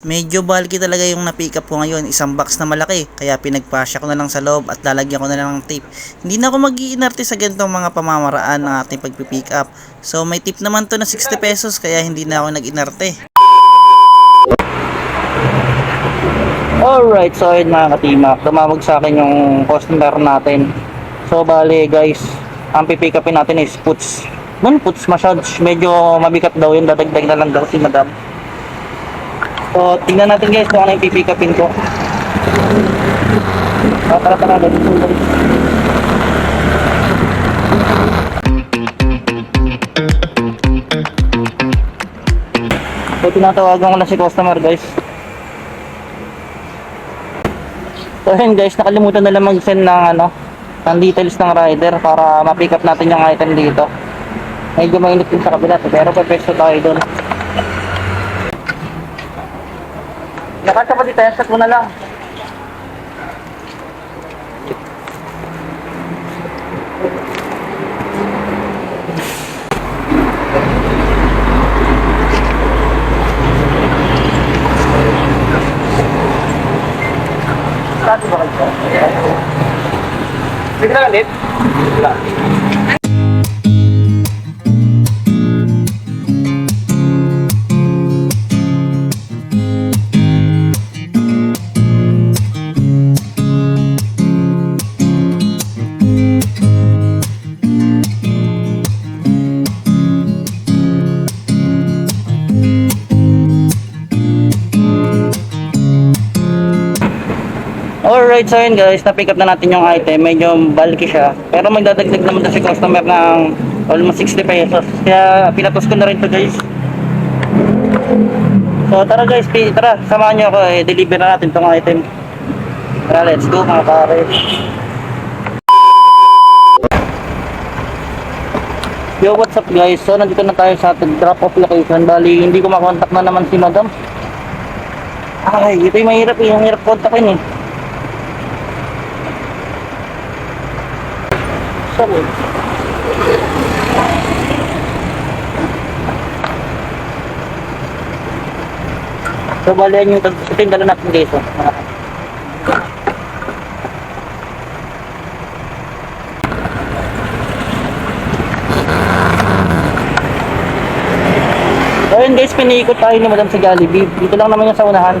Medyo bulky talaga yung na-pick up ko ngayon, isang box na malaki, kaya pinagpasya ko na lang sa loob at lalagyan ko na lang ng tape. Hindi na ako mag sa ganitong mga pamamaraan ng ating pagpipick up. So may tip naman to na 60 pesos kaya hindi na ako nag-inarte. Alright, so ayun mga katimak, tumawag sa akin yung customer natin. So bale guys, ang pipick upin natin is puts. Nun puts massage, medyo mabigat daw yun, dadagdag na lang daw si madam. So tingnan natin guys kung ano yung pipick upin ko. Ah, tara tara, guys. So tinatawagan ko na si customer guys. So ayun guys, nakalimutan na lang mag-send ng ano, ng details ng rider para ma-pick up natin yung item dito. Medyo mainit din sa kabila, pero pwesto tayo doon. Nakasya pa dito, set mo na lang. Saan ba kayo? Bigla ulit? Bigla. Alright, so yun guys, na-pick up na natin yung item. Medyo bulky siya. Pero magdadagdag naman si customer ng almost 60 pesos. Kaya pinatos ko na rin to guys. So tara guys, tara, samahan nyo ako. Eh, deliver na natin tong item. Tara, let's go mga pare. Yo, what's up guys? So nandito na tayo sa ating drop-off location. Bali, hindi ko makontak na naman si madam. Ay, ito yung mahirap eh. Yung hirap kontakin eh. Sorry. So, bali yung, dala natin dito. So, yun guys, piniikot tayo ni Madam sa Jollibee. Dito lang naman yung sa unahan.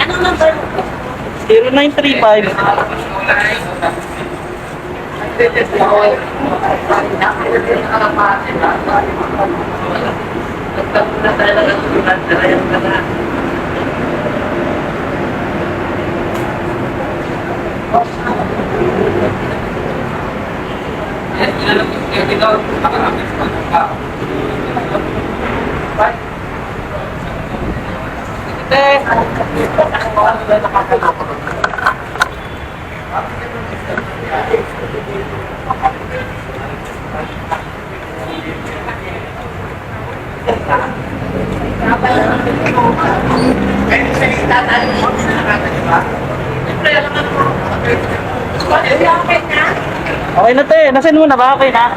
Anong number mo? 0935 Okay na? Okay na te, nasin mo na ba? Okay na?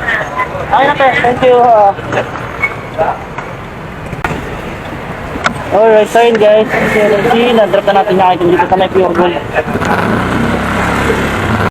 Okay na te, thank you. ah. Alright, so yun guys, si Reggie, na-drop na natin yung item dito sa may pure gold.